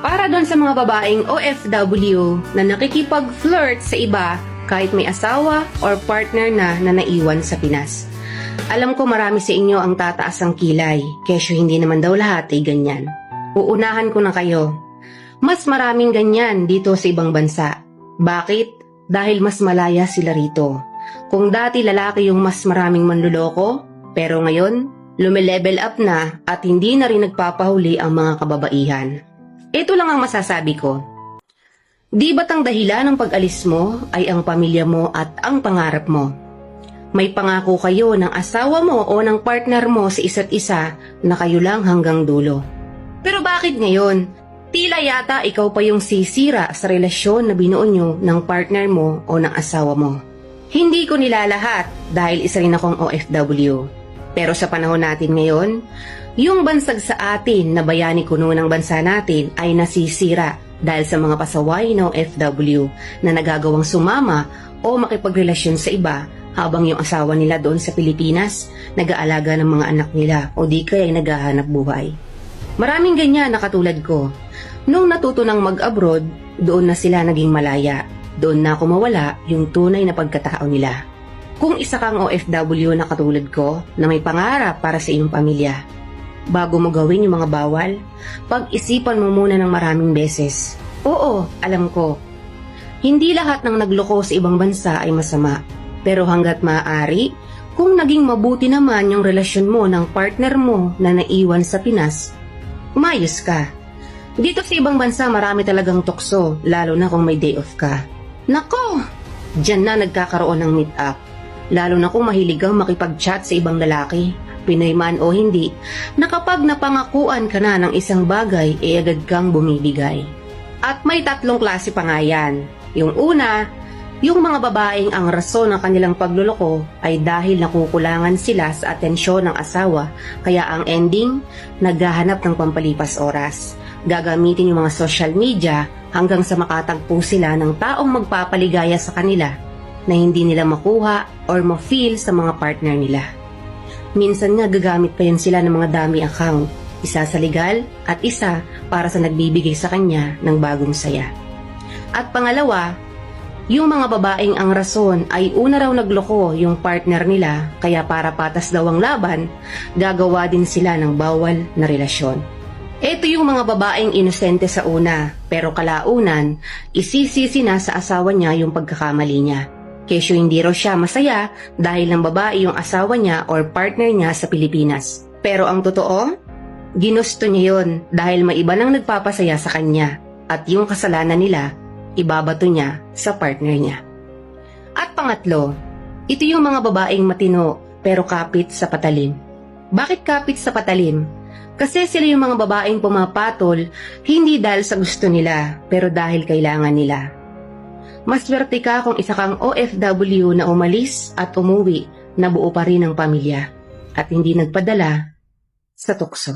Para doon sa mga babaeng OFW na nakikipag-flirt sa iba kahit may asawa or partner na na naiwan sa Pinas. Alam ko marami sa inyo ang tataas ang kilay, kesyo hindi naman daw lahat ay ganyan. Uunahan ko na kayo. Mas maraming ganyan dito sa ibang bansa. Bakit? Dahil mas malaya sila rito. Kung dati lalaki yung mas maraming manluloko, pero ngayon, lumilevel up na at hindi na rin nagpapahuli ang mga kababaihan. Ito lang ang masasabi ko. Di ba't ang dahilan ng pag-alis mo ay ang pamilya mo at ang pangarap mo? May pangako kayo ng asawa mo o ng partner mo sa isa't isa na kayo lang hanggang dulo. Pero bakit ngayon? Tila yata ikaw pa yung sisira sa relasyon na binuo nyo ng partner mo o ng asawa mo. Hindi ko nilalahat dahil isa rin akong OFW. Pero sa panahon natin ngayon, yung bansag sa atin na bayani kuno ng bansa natin ay nasisira dahil sa mga pasaway ng OFW na nagagawang sumama o makipagrelasyon sa iba habang yung asawa nila doon sa Pilipinas nag-aalaga ng mga anak nila o di kaya ay naghahanap buhay. Maraming ganyan na katulad ko. Nung natuto ng mag-abroad, doon na sila naging malaya. Doon na kumawala yung tunay na pagkatao nila. Kung isa kang OFW na katulad ko na may pangarap para sa iyong pamilya, bago mo gawin yung mga bawal, pag-isipan mo muna ng maraming beses. Oo, alam ko. Hindi lahat ng nagloko sa ibang bansa ay masama. Pero hanggat maaari, kung naging mabuti naman yung relasyon mo ng partner mo na naiwan sa Pinas, umayos ka. Dito sa ibang bansa marami talagang tukso, lalo na kung may day off ka. Nako! Diyan na nagkakaroon ng meet up. Lalo na kung mahilig kang makipag-chat sa ibang lalaki, Pinoy man o hindi, na kapag napangakuan ka na ng isang bagay, e agad kang bumibigay. At may tatlong klase pa nga yan. Yung una, yung mga babaeng ang rason ng kanilang pagluloko ay dahil nakukulangan sila sa atensyon ng asawa, kaya ang ending, naghahanap ng pampalipas oras. Gagamitin yung mga social media hanggang sa makatagpo sila ng taong magpapaligaya sa kanila na hindi nila makuha or ma-feel sa mga partner nila. Minsan nga gagamit pa yan sila ng mga dami account, isa sa legal at isa para sa nagbibigay sa kanya ng bagong saya. At pangalawa, yung mga babaeng ang rason ay una raw nagloko yung partner nila kaya para patas daw ang laban, gagawa din sila ng bawal na relasyon. Ito yung mga babaeng inosente sa una, pero kalaunan, isisisi na sa asawa niya yung pagkakamali niya. Kesyo hindi raw siya masaya dahil ng babae yung asawa niya or partner niya sa Pilipinas. Pero ang totoo, ginusto niya yon dahil may iba nang nagpapasaya sa kanya at yung kasalanan nila, ibabato niya sa partner niya. At pangatlo, ito yung mga babaeng matino pero kapit sa patalim. Bakit kapit sa patalim? Kasi sila yung mga babaeng pumapatol hindi dahil sa gusto nila pero dahil kailangan nila. Mas swerte ka kung isa kang OFW na umalis at umuwi na buo pa rin ang pamilya at hindi nagpadala sa tukso.